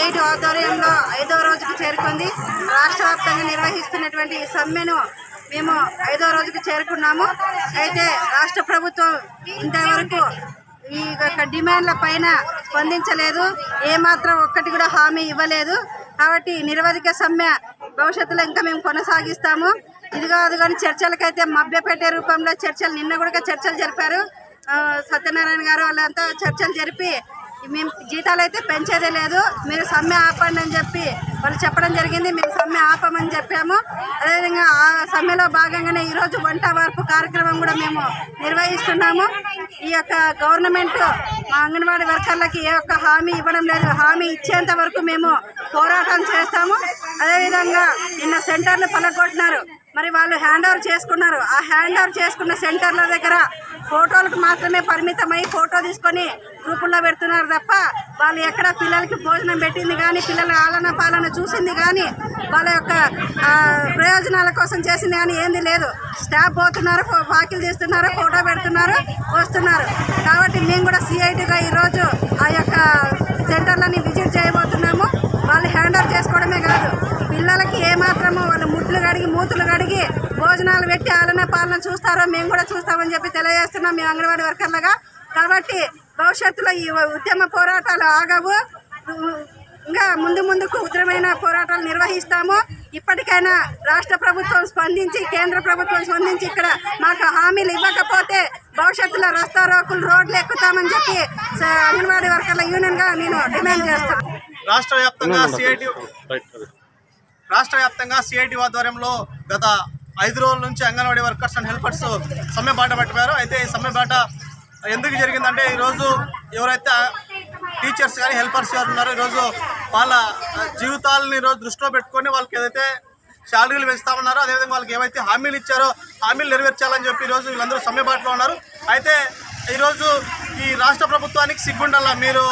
Eight ఆధ్వర్యంలో ఐదో రోజుకు చేరుకుంది. రాష్ట్ర వ్యాప్తంగా నిర్వహిస్తున్నటువంటి ఈ సమ్మెను మేము ఐదో రోజుకు చేరుకున్నాము. అయితే రాష్ట్ర ప్రభుత్వం ఇంతవరకు ఈ యొక్క డిమాండ్ల పైన స్పందించలేదు. ఏమాత్రం ఒక్కటి కూడా హామీ ఇవ్వలేదు. కాబట్టి నిరవధిక సమ్మె భవిష్యత్తులో ఇంకా మేము కొనసాగిస్తాము. ఇది కాదు కానీ చర్చలకైతే మభ్యపెట్టే రూపంలో చర్చలు నిన్న కూడా చర్చలు జరిపారు. సత్యనారాయణ గారు వాళ్ళంతా చర్చలు జరిపి మేము జీతాలు అయితే పెంచేదే లేదు. మీరు సమ్మె ఆపండి అని చెప్పి వాళ్ళు చెప్పడం జరిగింది. మేము సమ్మె ఆపమని చెప్పాము. అదేవిధంగా ఆ సమ్మెలో భాగంగానే ఈరోజు వంట వార్పు కార్యక్రమం కూడా మేము నిర్వహిస్తున్నాము. ఈ యొక్క గవర్నమెంట్ మా అంగన్వాడీ వర్కర్లకి ఏ ఒక్క హామీ ఇవ్వడం లేదు. హామీ ఇచ్చేంత వరకు మేము పోరాటం చేస్తాము. అదేవిధంగా నిన్న సెంటర్లు పలగొట్టినారు. మరి వాళ్ళు హ్యాండ్ ఓవర్ చేసుకున్నారు. ఆ హ్యాండ్ ఓవర్ చేసుకున్న సెంటర్ల దగ్గర ఫోటోలకు మాత్రమే పరిమితమై ఫోటో తీసుకొని గ్రూపుల్లో పెడుతున్నారు తప్ప వాళ్ళు ఎక్కడ పిల్లలకి భోజనం పెట్టింది కానీ పిల్లల ఆలన పాలన చూసింది కానీ వాళ్ళ యొక్క ప్రయోజనాల కోసం చేసింది కానీ ఏంది లేదు. స్టాఫ్ పోతున్నారు వాకిలు తీస్తున్నారు ఫోటో పెడుతున్నారు వస్తున్నారు. కాబట్టి మేము కూడా సిఐటిగా ఈరోజు ఆ యొక్క సెంటర్లని విజిట్ చేయబోతున్నాము. వాళ్ళు హ్యాండ్ చేసుకోవడమే కాదు పిల్లలకి ఏమాత్రమో వాళ్ళు ముట్లు కడిగి మూతులు కడిగి భోజనాలు పెట్టి ఆలన పాలన చూస్తారో మేము కూడా చూస్తామని చెప్పి తెలియజేస్తున్నాం మేము అంగన్వాడీ వర్కర్లుగా. కాబట్టి భవిష్యత్తులో ఈ ఉద్యమ పోరాటాలు ఆగవు. ఇంకా ముందు ముందుకు ఉగ్రమైన పోరాటాలు నిర్వహిస్తాము. ఇప్పటికైనా రాష్ట్ర ప్రభుత్వం స్పందించి కేంద్ర ప్రభుత్వం స్పందించి ఇక్కడ మాకు హామీలు ఇవ్వకపోతే భవిష్యత్తులో రస్తా రోకులు రోడ్లు ఎక్కుతామని చెప్పి అంగన్వాడీ వర్కర్ల యూనియన్గా నేను డిమాండ్ చేస్తాను రాష్ట్ర వ్యాప్తంగా సిఐటి రాష్ట్ర వ్యాప్తంగా సిఐటి ఆధ్వర్యంలో గత ఐదు రోజుల నుంచి అంగన్వాడీ వర్కర్స్ అండ్ హెల్పర్స్ సమ్మె బాట పట్టారు అయితే ఈ సమ్మె బాట ఎందుకు జరిగిందంటే ఈరోజు ఎవరైతే టీచర్స్ కానీ హెల్పర్స్ గారు ఉన్నారో ఈరోజు వాళ్ళ జీవితాలని ఈరోజు దృష్టిలో పెట్టుకొని వాళ్ళకి ఏదైతే శాలరీలు పెంచుతామన్నారో అదేవిధంగా వాళ్ళకి ఏవైతే హామీలు ఇచ్చారో హామీలు నెరవేర్చాలని చెప్పి ఈరోజు వీళ్ళందరూ సమ్మెబాటులో ఉన్నారు. అయితే ఈరోజు ఈ రాష్ట్ర ప్రభుత్వానికి సిగ్గుండాల. మీరు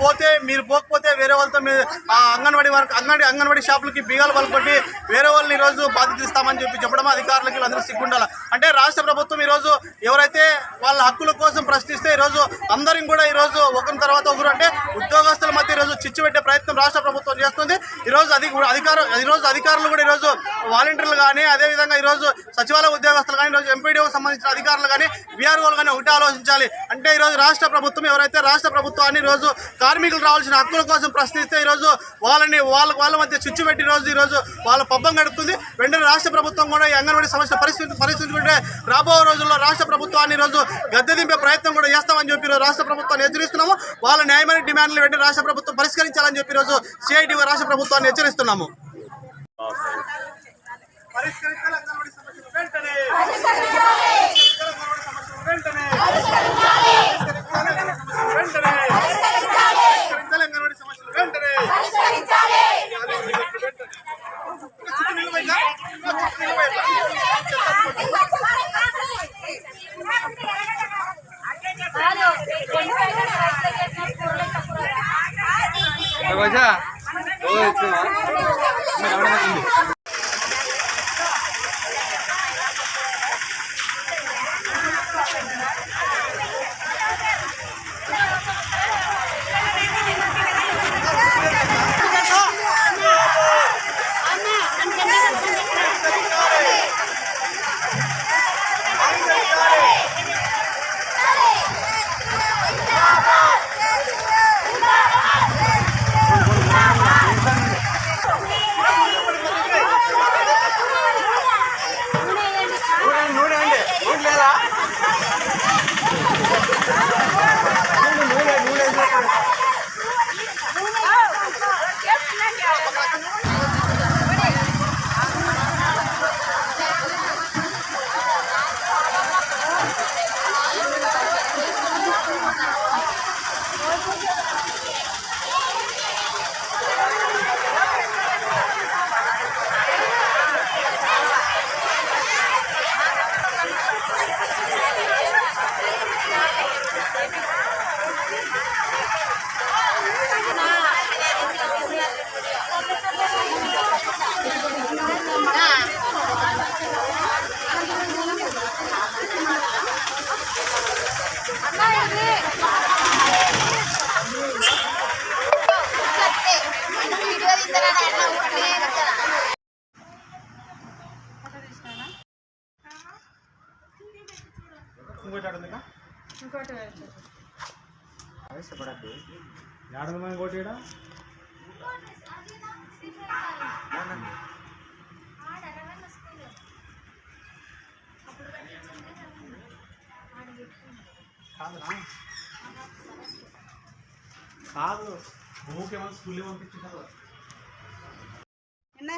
పోతే మీరు పోకపోతే వేరే వాళ్ళతో మీరు ఆ అంగన్వాడీ వర్క్ అంగన్వాడీ అంగన్వాడీ షాపులకి బీగాలు పలుకొట్టి వేరే వాళ్ళని ఈరోజు బాధ్యత ఇస్తామని చెప్పి చెప్పడం అధికారులకి వీళ్ళందరూ సిగ్గుండాల. అంటే రాష్ట్ర ప్రభుత్వం ఈరోజు ఎవరైతే వాళ్ళ హక్కుల కోసం ప్రశ్నిస్తే ఈరోజు అందరం కూడా ఈరోజు ఒకరి తర్వాత ఒకరు అంటే ఉద్యోగస్తుల మధ్య ఈరోజు చిచ్చు పెట్టే ప్రయత్నం రాష్ట్ర ప్రభుత్వం చేస్తుంది. ఈరోజు అధి అధికారం ఈరోజు అధికారులు కూడా ఈరోజు వాలంటీర్లు కానీ అదేవిధంగా ఈరోజు సచివాలయ ఉద్యోగస్తులు కానీ ఈరోజు ఎంపీడీఓ సంబంధించిన అధికారులు కానీ బీఆర్ఓలు కానీ ఒకటే ఆలోచించాలి. అంటే ఈరోజు రాష్ట్ర ప్రభుత్వం ఎవరైతే రాష్ట్ర ప్రభుత్వాన్ని ఈరోజు కార్మికులు రావాల్సిన హక్కుల కోసం ప్రశ్నిస్తే ఈరోజు వాళ్ళని వాళ్ళ వాళ్ళ మధ్య చిచ్చు పెట్టి ఈరోజు ఈరోజు వాళ్ళ పబ్బం గడుపుతుంది. వెంటనే రాష్ట్ర ప్రభుత్వం కూడా ఈ అంగన్వాడీ సమస్య పరిస్థితి పరిస్థితి రాబో రోజుల్లో రాష్ట్ర ప్రభుత్వాన్ని ఈరోజు గద్దె దింపే ప్రయత్నం కూడా చేస్తామని చెప్పి రాష్ట్ర ప్రభుత్వాన్ని హెచ్చరిస్తున్నాము. వాళ్ళ న్యాయమైన డిమాండ్లు వెంటనే రాష్ట్ర ప్రభుత్వం పరిష్కరించాలని చెప్పి ఈరోజు సిఐటి రాష్ట్ర ప్రభుత్వాన్ని హెచ్చరిస్తున్నాము. పరిష్కరించాలి అంగన్వాడీ సమస్యలు వెంటనే. పరిష్కరించాలి. అంగన్వాడీ సమస్యలు వెంటనే. Coba aja. Oh, itu. Mana-mana ini. యాడమని కోటి కాదు భూకేమో స్కూల్లో పంపించు కదా.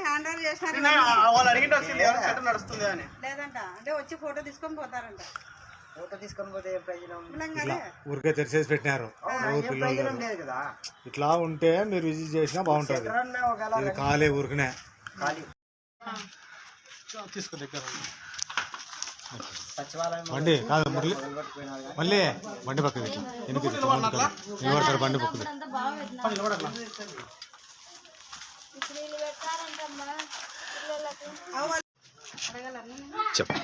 హ్యాండ్ ఓవర్ చేసినారు. వాళ్ళు అడిగింటే వచ్చింది సెంటర్ నడుస్తుంది అని. లేదంట. అంటే వచ్చి ఫోటో తీసుకొని పోతారంట. ఫోటో తీసుకొని పోతే ఏ ప్రయోజనం? ఊరికే తెరిచేసి పెట్టినారు. ఇట్లా ఉంటే మీరు విజిట్ చేసినా బాగుంటుంది. ఇది ఖాళీ ఊరికనే. తీసుకో దగ్గర బండి కాదు మురళి. మళ్ళీ బండి పక్కన పెట్టు ఎనికి నిలబడతారు బండి పక్కన నిలబడట్లా? ఇప్పుడు వీళ్ళు పెట్టారంటమ్మా. పిల్లలకు. చెప్పు.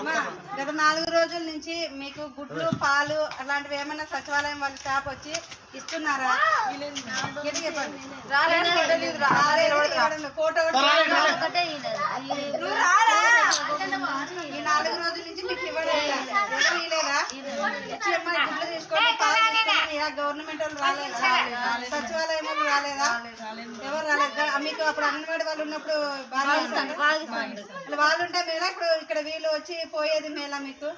అమ్మా, గత నాలుగు రోజుల నుంచి మీకు గుడ్లు పాలు అలాంటివి ఏమైనా సచివాలయం వాళ్ళ స్టాఫ్ వచ్చి ఇస్తున్నారా. ఫోటో. నువ్వు రారా? ఈ నాలుగు రోజుల నుంచి మీకు ఇవ్వడం లేదా? ఎవరు ఇవ్వలేదా? ఇచ్చి అమ్మా, గుడ్లు తీసుకోండి. గవర్నమెంట్ వాళ్ళు రాలేదా? సచివాలయం వాళ్ళు రాలేదా? ఎవరు రాలేదు? మీకు అప్పుడు అంగన్వాడి వాళ్ళు ఉన్నప్పుడు బాగా వాళ్ళు ఉంటే మేలా? ఇప్పుడు ఇక్కడ వీళ్ళు వచ్చి పోయేది మేలా మీకు?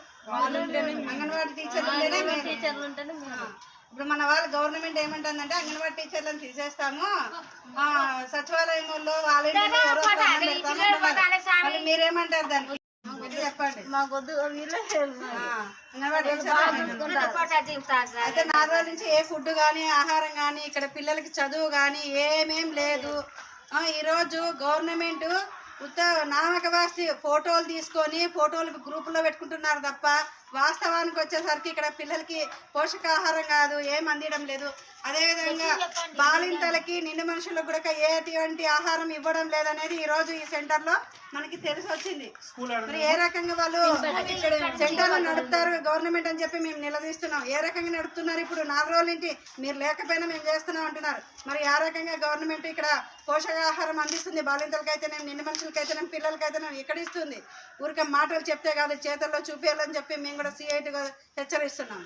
అంగన్వాడి టీచర్లు ఉంటేనే మేలు. టీచర్లు ఉంటేనే మేము ఇప్పుడు మన వాళ్ళు గవర్నమెంట్ ఏమంటుందంటే అంగన్వాడి టీచర్లను తీసేస్తాము. ఆ, సచివాలయం వాళ్ళు వాలంటీర్లు మీరేమంటారు దానికి చెప్పండి. మాకొద్దు అయితే నాలుగు రోజుల నుంచి ఏ ఫుడ్ కానీ ఆహారం కానీ ఇక్కడ పిల్లలకి చదువు కానీ ఏమేం లేదు. ఈరోజు గవర్నమెంట్ ఉత్త నామక ఫోటోలు తీసుకొని ఫోటోలు గ్రూపులో పెట్టుకుంటున్నారు తప్ప వాస్తవానికి వచ్చేసరికి ఇక్కడ పిల్లలకి పోషకాహారం కాదు ఏం అందించడం లేదు. అదేవిధంగా బాలింతలకి నిండు మనుషులకు కూడా ఎటువంటి ఆహారం ఇవ్వడం లేదనేది ఈ రోజు ఈ సెంటర్లో మనకి తెలిసి వచ్చింది. మరి ఏ రకంగా వాళ్ళు ఇక్కడ సెంటర్లు నడుపుతారు గవర్నమెంట్ అని చెప్పి మేము నిలదీస్తున్నాం. ఏ రకంగా నడుపుతున్నారు ఇప్పుడు? నాలుగు రోజుల నుంచి మీరు లేకపోయినా మేము చేస్తున్నాం అంటున్నారు. మరి ఆ రకంగా గవర్నమెంట్ ఇక్కడ పోషకాహారం అందిస్తుంది. బాలింతలకైతేనేం నిండు మనుషులకైతేనేం పిల్లలకైతేనేం ఎక్కడ ఇస్తుంది. ఊరికే మాటలు చెప్తే కాదు చేతల్లో చూపించాలని చెప్పి మేము కూడా సిఐటిగా హెచ్చరిస్తున్నాం